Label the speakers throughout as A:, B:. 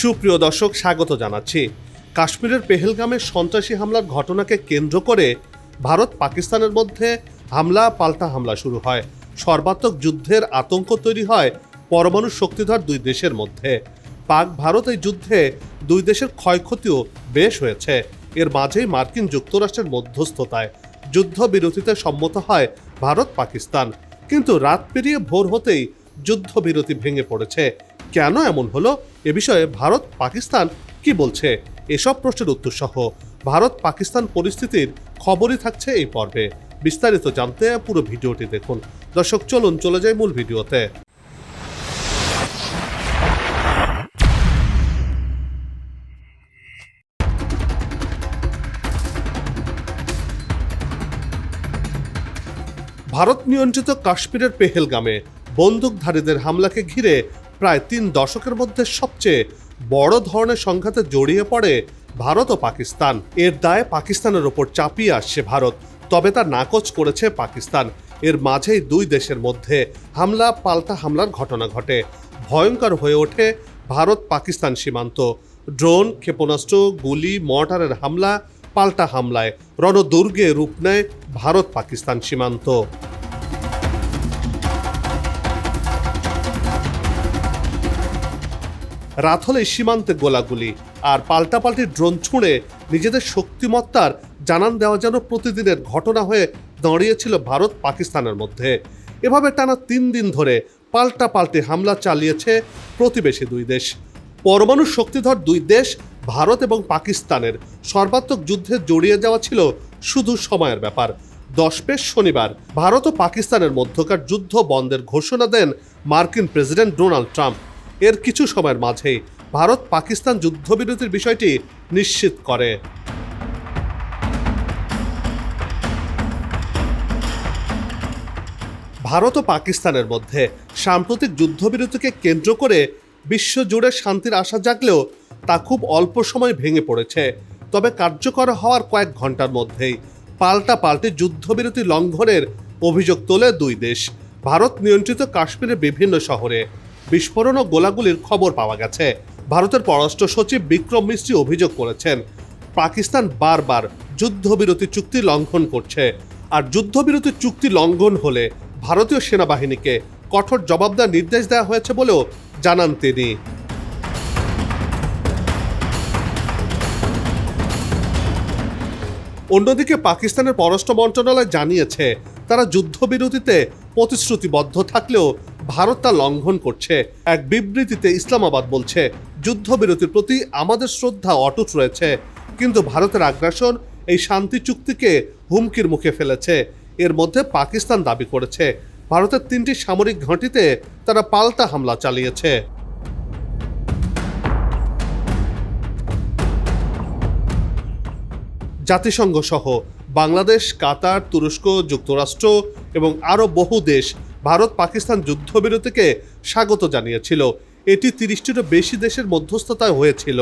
A: সুপ্রিয় দর্শক, স্বাগত জানাচ্ছি। কাশ্মীরের পেহেলগামে সন্ত্রাসী হামলার ঘটনাকে কেন্দ্র করে ভারত পাকিস্তানের মধ্যে হামলা, পাল্টা হামলা শুরু হয়। সর্বাত্মক যুদ্ধের আতঙ্ক তৈরি হয় পরমাণু শক্তিধর দুই দেশের মধ্যে। পাক, ভারত এই যুদ্ধে দুই দেশের ক্ষয়ক্ষতিও বেশ হয়েছে। এর মাঝেই মার্কিন যুক্তরাষ্ট্রের মধ্যস্থতায় যুদ্ধবিরতিতে সম্মত হয় ভারত পাকিস্তান কিন্তু রাত পেরিয়ে ভোর হতেই যুদ্ধবিরতি ভেঙে পড়েছে। কেন এমন হলো? এ বিষয়ে ভারত, পাকিস্তান কি বলছে? এসব প্রশ্নের উত্তর সহ ভারত, পাকিস্তান পরিস্থিতির খবরই থাকছে এই পর্বে। বিস্তারিত জানতে পুরো ভিডিওটি দেখুন। দর্শক, চলুন, চলে যাই মূল ভিডিওতে। ভারত নিয়ন্ত্রিত কাশ্মীরের পেহেলগামে বন্দুকধারীদের হামলাকে ঘিরে প্রায় তিন দশকের মধ্যে সবচেয়ে বড় ধরনের সংঘাতে জড়িয়ে পড়ে ভারত ও পাকিস্তান। এর দায়ে পাকিস্তানের ওপর চাপিয়ে আসছে ভারত। তবে তা নাকচ করেছে পাকিস্তান। এর মাঝেই দুই দেশের মধ্যে হামলা, পাল্টা হামলার ঘটনা ঘটে। ভয়ঙ্কর হয়ে ওঠে ভারত পাকিস্তান সীমান্ত। ড্রোন, ক্ষেপণাস্ত্র, গুলি, মর্টারের হামলা, পাল্টা হামলায় রণদুর্গে রূপ নেয় ভারত পাকিস্তান সীমান্ত। রাত হলে সীমান্তে গোলাগুলি, আর পাল্টাপাল্টি ড্রোন ছুঁড়ে নিজেদের শক্তিমত্তার জানান দেওয়া যেন প্রতিদিনের ঘটনা হয়ে দাঁড়িয়েছিল ভারত পাকিস্তানের মধ্যে। এভাবে টানা তিন দিন ধরে পাল্টা পাল্টে হামলা চালিয়েছে প্রতিবেশী দুই দেশ। পরমাণু শক্তিধর দুই দেশ, ভারত এবং পাকিস্তানের সর্বাত্মক যুদ্ধে জড়িয়ে যাওয়া ছিল শুধু সময়ের ব্যাপার। দশ পেশ শনিবার ভারত ও পাকিস্তানের মধ্যকার যুদ্ধ বন্ধের ঘোষণা দেন মার্কিন প্রেসিডেন্ট ডোনাল্ড ট্রাম্প। এর কিছু সময়ের মাঝেই ভারত পাকিস্তান যুদ্ধবিরতির বিষয়টি নিশ্চিত করে। ভারত ও পাকিস্তানের মধ্যে সাম্প্রতিক যুদ্ধবিরতিকে কেন্দ্র করে বিশ্বজুড়ে শান্তির আশা জাগলেও তা খুব অল্প সময় ভেঙে পড়েছে। তবে কার্যকর হওয়ার কয়েক ঘণ্টার মধ্যেই পাল্টা পাল্টে যুদ্ধবিরতি লঙ্ঘনের অভিযোগ তোলে দুই দেশ। ভারত নিয়ন্ত্রিত কাশ্মীরের বিভিন্ন শহরে। বিস্ফোরণ ও গোলাগুলির খবর পাওয়া গেছে। ভারতের পররাষ্ট্র সচিব বিক্রম মিস্ত্রি অভিযোগ করেছেন, পাকিস্তান বারবার যুদ্ধবিরতি চুক্তি লঙ্ঘন করছে। আর যুদ্ধবিরতি চুক্তি লঙ্ঘন হলে ভারতীয় সেনাবাহিনীকে কঠোর জবাব দেওয়ার নির্দেশ দেওয়া হয়েছে বলেও জানান তিনি। অন্যদিকে পাকিস্তানের পররাষ্ট্র মন্ত্রণালয় জানিয়েছে, তারা যুদ্ধবিরতিতে প্রতিশ্রুতিবদ্ধ থাকলেও ভারত তা লঙ্ঘন করছে। এক বিবৃতিতে ইসলামাবাদ বলছে, যুদ্ধবিরতির প্রতি আমাদের শ্রদ্ধা অটুট রয়েছে, কিন্তু ভারতের আগ্রাসন এই শান্তি চুক্তিকে হুমকির মুখে ফেলেছে। এর মধ্যে পাকিস্তান দাবি করেছে, ভারতের তিনটি সামরিক ঘাঁটিতে তারা পাল্টা হামলা চালিয়েছে। জাতিসংঘ সহ বাংলাদেশ, কাতার, তুরস্ক, যুক্তরাষ্ট্র এবং আরও বহু দেশ ভারত পাকিস্তান যুদ্ধবিরতিকে স্বাগত জানিয়েছিল। এটি তিরিশটিরও বেশি দেশের মধ্যস্থতায় হয়েছিল।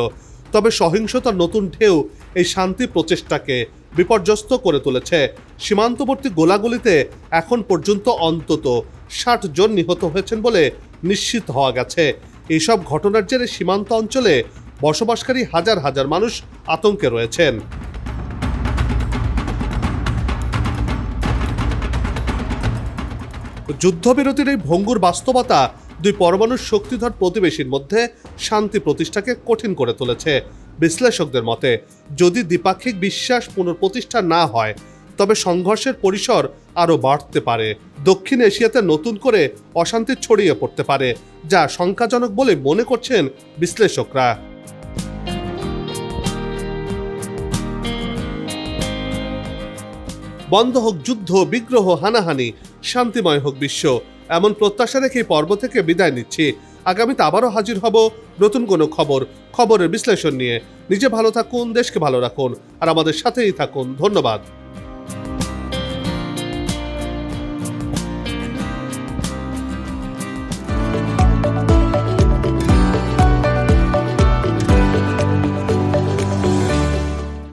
A: তবে সহিংসতার নতুন ঢেউ এই শান্তি প্রচেষ্টাকে বিপর্যস্ত করে তুলেছে। সীমান্তবর্তী গোলাগুলিতে এখন পর্যন্ত অন্তত ষাট জন নিহত হয়েছেন বলে নিশ্চিত হওয়া গেছে। এইসব ঘটনার জেরে সীমান্ত অঞ্চলে বসবাসকারী হাজার হাজার মানুষ আতঙ্কে রয়েছেন। যুদ্ধবিরতির এই ভঙ্গুর বাস্তবতা দুই পরমাণু শক্তিধর প্রতিবেশীর মধ্যে শান্তি প্রতিষ্ঠাকে কঠিন করে তুলেছে। বিশ্লেষকদের মতে, যদি দ্বিপাক্ষিক বিশ্বাস পুনঃপ্রতিষ্ঠা না হয়, তবে সংঘর্ষের পরিসর আরও বাড়তে পারে। দক্ষিণ এশিয়াতে নতুন করে অশান্তি ছড়িয়ে পড়তে পারে, যা শঙ্কাজনক বলে মনে করছেন বিশ্লেষকরা। বন্ধ হোক যুদ্ধ, বিগ্রহ, হানাহানি, শান্তিময় হোক বিশ্ব। এমন প্রত্যাশা রেখে পর্ব থেকে বিদায় নিচ্ছি। আগামীতে আবারও হাজির হব নতুন কোনো খবর, খবরের বিশ্লেষণ নিয়ে। নিজে ভালো থাকুন, দেশকে ভালো রাখুন। আর আমাদের সাথেই থাকুন। ধন্যবাদ।